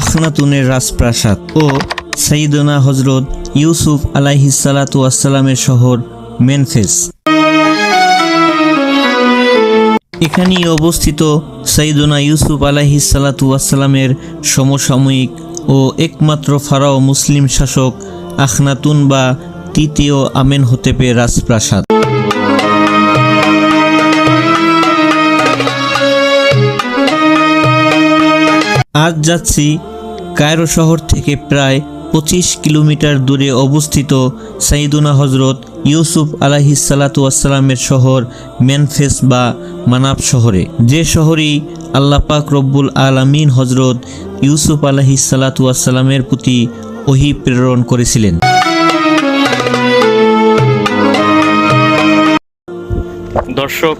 আখনাতুনের রাজপ্রাসাদ ও সঈদনা হজরত ইউসুফ আলাইহিসালাতু আসসালামের শহর মেনফেস। এখানেই অবস্থিত সঈদনা ইউসুফ আলাইহিসালাতু আসসালামের সমসাময়িক ও একমাত্র ফারাও মুসলিম শাসক আখনাতুন বা তৃতীয় আমেন হতেপে রাজপ্রাসাদ। আজ যাচ্ছি কায়রো শহর থেকে প্রায় পঁচিশ কিলোমিটার দূরে অবস্থিত সাইদুনা হজরত ইউসুফ আলাহি আসসালামের শহর মেনফেস বা মানাব শহরে। যে শহরেই আল্লাহ পাক রব্বুল আলামিন হজরত ইউসুফ আলাহি আসসালামের প্রতি ওহি প্রেরণ করেছিলেন। দর্শক,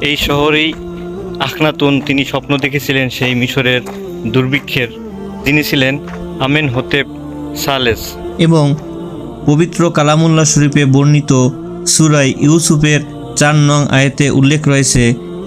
এই শহরেই আখনাতুন তিনি স্বপ্ন দেখেছিলেন সেই মিশরের দুর্ভিক্ষের। তিনি ছিলেন আমেন হতে সালেস। এবং পবিত্র কালামুল্লাহ শরীফে বর্ণিত সুরাই ইউসুফের চার নং আয়েতে উল্লেখ রয়েছে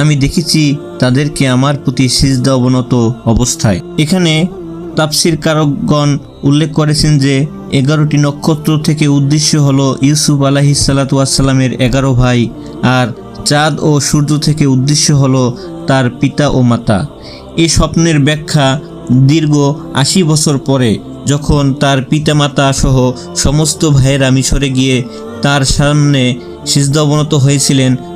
আমি দেখেছি তাদেরকে আমার প্রতি সিজদা অবনত অবস্থায়। এখানে তাপসির কারকগণ উল্লেখ করেছেন যে, এগারোটি নক্ষত্র থেকে উদ্দেশ্য হল ইউসুফ আলাহিসাল্লাতুয়াসাল্লামের এগারো ভাই, আর চাঁদ ও সূর্য থেকে উদ্দেশ্য হল তার পিতা ও মাতা। এই স্বপ্নের ব্যাখ্যা দীর্ঘ আশি বছর পরে, যখন তার পিতামাতা সহ সমস্ত ভাইয়েরা মিশরে গিয়ে তার সামনে সিজদাবনত হয়েছিলেন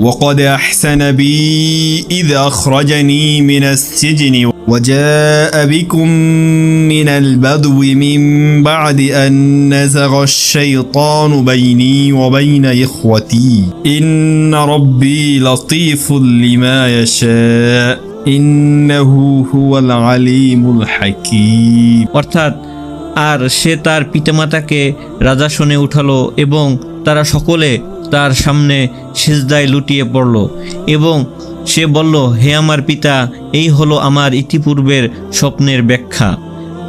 وقد أحسن بي إذ أخرجني من السجن وجاء بكم من البدو من بعد أن نزغ الشيطان بيني وبين إخوتي إن ربي لطيف لما يشاء إنه هو العليم الحكيم অর্থাৎ আর সে তার পিতামাতাকে রাজাসনে উঠালো এবং তারা সকলে তার সামনে সেজদায় লুটিয়ে পড়ল এবং সে বলল, হে আমার পিতা, এই হলো আমার ইতিপূর্বের স্বপ্নের ব্যাখ্যা।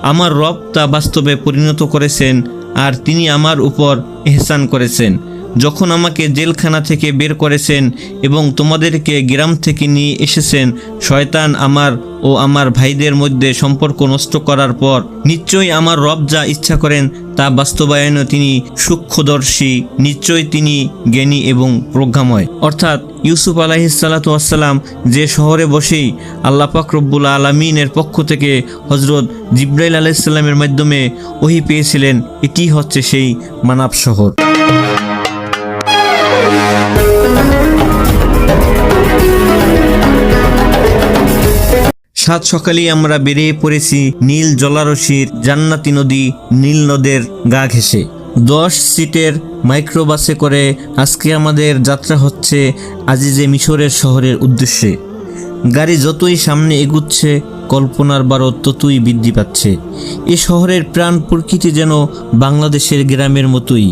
আমার রব তা বাস্তবে পরিণত করেছেন আর তিনি আমার উপর এহসান করেছেন। যখন আমাকে জেলখানা থেকে বের করেছেন এবং তোমাদেরকে গ্রাম থেকে নিয়ে এসেছেন, শয়তান আমার ও আমার ভাইদের মধ্যে সম্পর্ক নষ্ট করার পর নিশ্চয়ই আমার রব যা ইচ্ছা করেন তা বাস্তবায়নে তিনি সূক্ষ্মদর্শী, নিশ্চয়ই তিনি জ্ঞানী এবং প্রজ্ঞাময়। অর্থাৎ ইউসুফ আলাহিসাল্লাতাম যে শহরে বসেই আল্লাহ পাকরব্বুল আলমিনের পক্ষ থেকে হজরত জিব্রাইল আলাইসাল্লামের মাধ্যমে ওহি পেয়েছিলেন, এটি হচ্ছে সেই মানাব শহর। সাত সকালেই আমরা বেরিয়ে পড়েছি নীল জলারসির জান্নাতি নদী নীল নদের গা ঘেঁষে। দশ সিটের মাইক্রোবাসে করে আজকে আমাদের যাত্রা হচ্ছে আজিজে মিশরের শহরের উদ্দেশ্যে। গাড়ি যতই সামনে এগুচ্ছে, কল্পনার বারো ততই বৃদ্ধি পাচ্ছে। এ শহরের প্রাণ প্রকৃতি যেন বাংলাদেশের গ্রামের মতোই।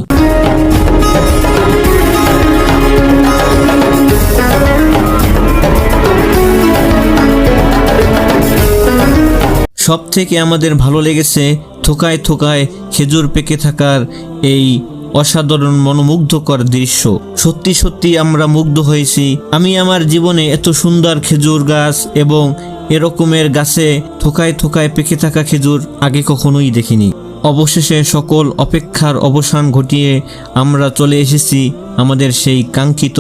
সব থেকে আমাদের ভালো লেগেছে থোকায় থোকায় খেজুর পেকে থাকার এই অসাধারণ মনোমুগ্ধকর দৃশ্য। সত্যি সত্যি আমরা মুগ্ধ হয়েছি। আমি আমার জীবনে এত সুন্দর খেজুর গাছ এবং এরকমের গাছে থোকায় থোকায় পেকে থাকা খেজুর আগে কখনোই দেখিনি। অবশেষে সকল অপেক্ষার অবসান ঘটিয়ে আমরা চলে এসেছি আমাদের সেই কাঙ্ক্ষিত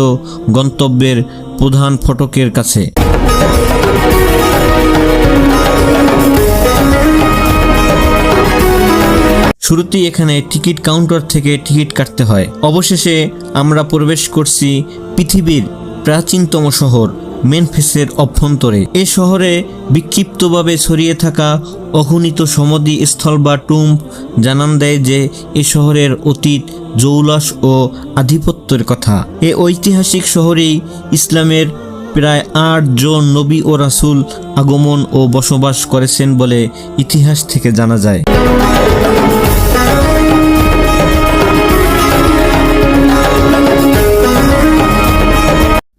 গন্তব্যের প্রধান ফটকের কাছে। শুরুতেই এখানে টিকিট কাউন্টার থেকে টিকিট কাটতে হয়। অবশেষে আমরা প্রবেশ করছি পৃথিবীর প্রাচীনতম শহর, মেনফেসের অভ্যন্তরে। এ শহরে বিক্ষিপ্তভাবে ছড়িয়ে থাকা অগণিত সমাধি স্থল বা টুম্ব জানান দেয় যে এ শহরের অতীত জৌলাস ও আধিপত্যের কথা। এ ঐতিহাসিক শহরেই ইসলামের প্রায় আট জন নবী ও রাসুল আগমন ও বসবাস করেছেন বলে ইতিহাস থেকে জানা যায়।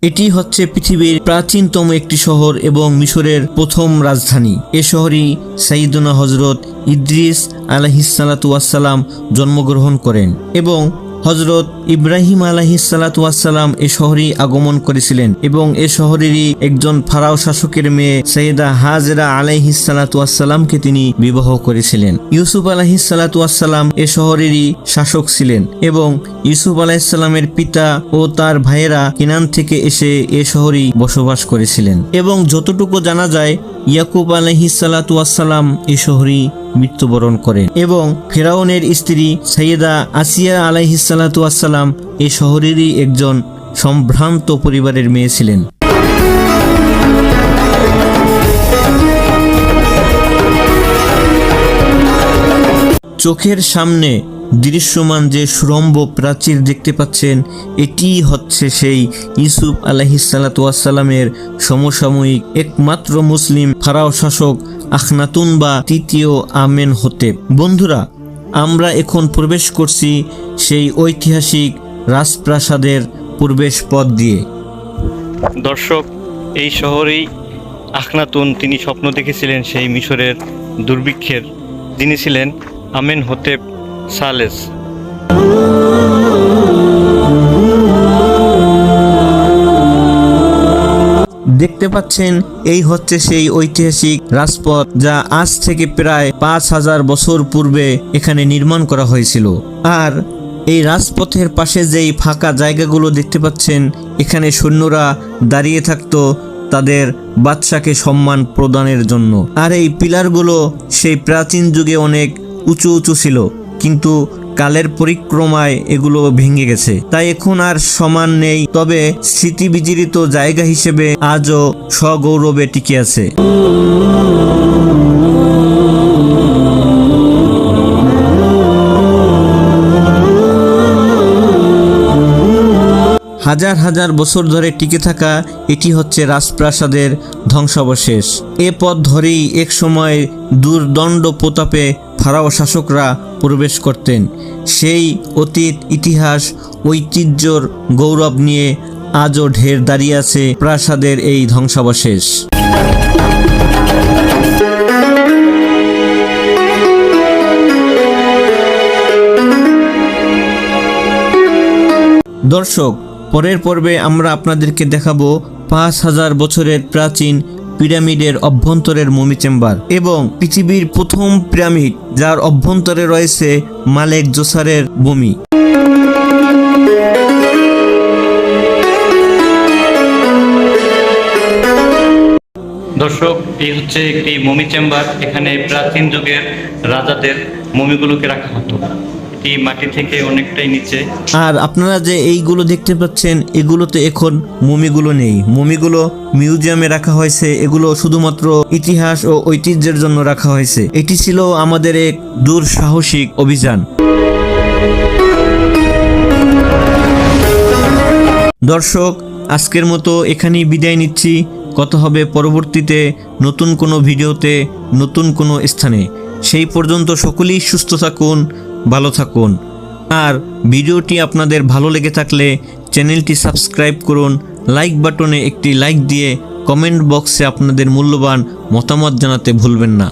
এটি হচ্ছে পৃথিবীর প্রাচীনতম একটি শহর এবং মিশরের প্রথম রাজধানী। এ শহরই সাইদুনা হজরত ইদ্রিস আলাহিসাল্লাতুয়াসাল্লাম জন্মগ্রহণ করেন এবং হজরত ইব্রাহিম আলাহিসাল্লাতুয়াসাল্লাম এ শহরেই আগমন করেছিলেন এবং এ শহরেরই একজন ফারাও শাসকের মেয়ে সৈয়দা হাজরা আলাইহিসাল্লাতুয়াসাল্লামকে তিনি বিবাহ করেছিলেন। ইউসুফ আলাহিসাল্লাতুয়াসাল্লাম এ শহরেরই শাসক ছিলেন এবং ইউসুফ আলাহিসাল্লামের পিতা ও তার ভাইয়েরা কিনান থেকে এসে এ শহরেই বসবাস করেছিলেন এবং যতটুকু জানা যায়, ইয়াকুব আলহিসাল্লাতুয়াসাল্লাম এ শহরেই মৃত্যুবরণ করেন এবং ফেরাউনের স্ত্রী সৈয়দা আসিয়া আলাইহিসালাতুয়াসাল্লাম এ শহরেরই একজন সম্ভ্রান্ত পরিবারের মেয়ে ছিলেন। চোখের সামনে দৃশ্যমান যে সুরম্ভ প্রাচীর দেখতে পাচ্ছেন, এটি হচ্ছে সেই ইউসুফ আলাহিসাল্লাতুয়াসাল্লামের সমসাময়িক একমাত্র মুসলিম ফারাও শাসক আখনাতুন বা তৃতীয় আমেন হতে। বন্ধুরা, আমরা এখন প্রবেশ করছি সেই ঐতিহাসিক রাজপ্রাসাদের প্রবেশ পথ দিয়ে। দর্শক, এই শহরেই আখনাতুন তিনি স্বপ্ন দেখেছিলেন, সেই মিশরের দুর্ভিক্ষের। যিনি ছিলেন আমেন হোতেপ সালেস। দেখতে পাচ্ছেন, এই হচ্ছে সেই ঐতিহাসিক রাজপথ যা আজ থেকে প্রায় পাঁচ হাজার বছর পূর্বে এখানে নির্মাণ করা হয়েছিল। আর এই রাজপথের পাশে যেই ফাঁকা জায়গাগুলো দেখতে পাচ্ছেন, এখানে সৈন্যরা দাঁড়িয়ে থাকতো তাদের বাদশাকে সম্মান প্রদানের জন্য। আর এই পিলারগুলো সেই প্রাচীন যুগে অনেক উঁচু উঁচু ছিল। কিন্তু কালের পরিক্রমায় এগুলো ভেঙে গেছে। তাই এখন আর সমান নেই, তবে স্মৃতি বিজড়িত জায়গা হিসেবে আজও সগৌরবে টিকে আছে। হাজার হাজার বছর ধরে টিকে থাকা এটি হচ্ছে রাজপ্রাসাদের ধ্বংসাবশেষ। এ পথ ধরেই এক সময় দুর্দণ্ড প্রতাপে ফারাও শাসকরা প্রবেশ করতেন। সেই অতীত, ইতিহাস, ঐতিহ্যর গৌরব নিয়ে আজও ঢের দাঁড়িয়ে আছে প্রাসাদের এই ধ্বংসাবশেষ। দর্শক পরের পর্বে আমরা আপনাদেরকে দেখাবো পাঁচ হাজার বছরের প্রাচীন পিরামিডের অভ্যন্তরের মমি চেম্বার এবং পৃথিবীর প্রথম পিরামিড, যার অভ্যন্তরে রয়েছে মালেক জোসারের বমি দর্শক, এই হচ্ছে একটি মমি চেম্বার। এখানে প্রাচীন যুগের রাজাদের মমিগুলোকে রাখা হতো। এটি মাটি থেকে অনেকটাই নিচে। আর আপনারা যে এইগুলো দেখতে পাচ্ছেন, এগুলোতে এখন মমিগুলো নেই। মমিগুলো মিউজিয়ামে রাখা হয়েছে। এগুলো শুধুমাত্র ইতিহাস ও ঐতিহ্যের জন্য রাখা হয়েছে। এটি ছিল আমাদের এক দুঃসাহসিক অভিযান। দর্শক, আজকের মতো এখানেই বিদায় নিচ্ছি। কত হবে পরবর্তীতে নতুন কোনো ভিডিওতে, নতুন কোনো স্থানে। সেই পর্যন্ত সকলেই সুস্থ থাকুন ভালো থাকুন। আর ভিডিওটি আপনাদের ভালো লেগে থাকলে চ্যানেলটি সাবস্ক্রাইব করুন, লাইক বাটনে একটি লাইক দিয়ে কমেন্ট বক্সে আপনাদের মূল্যবান মতামত জানাতে ভুলবেন না।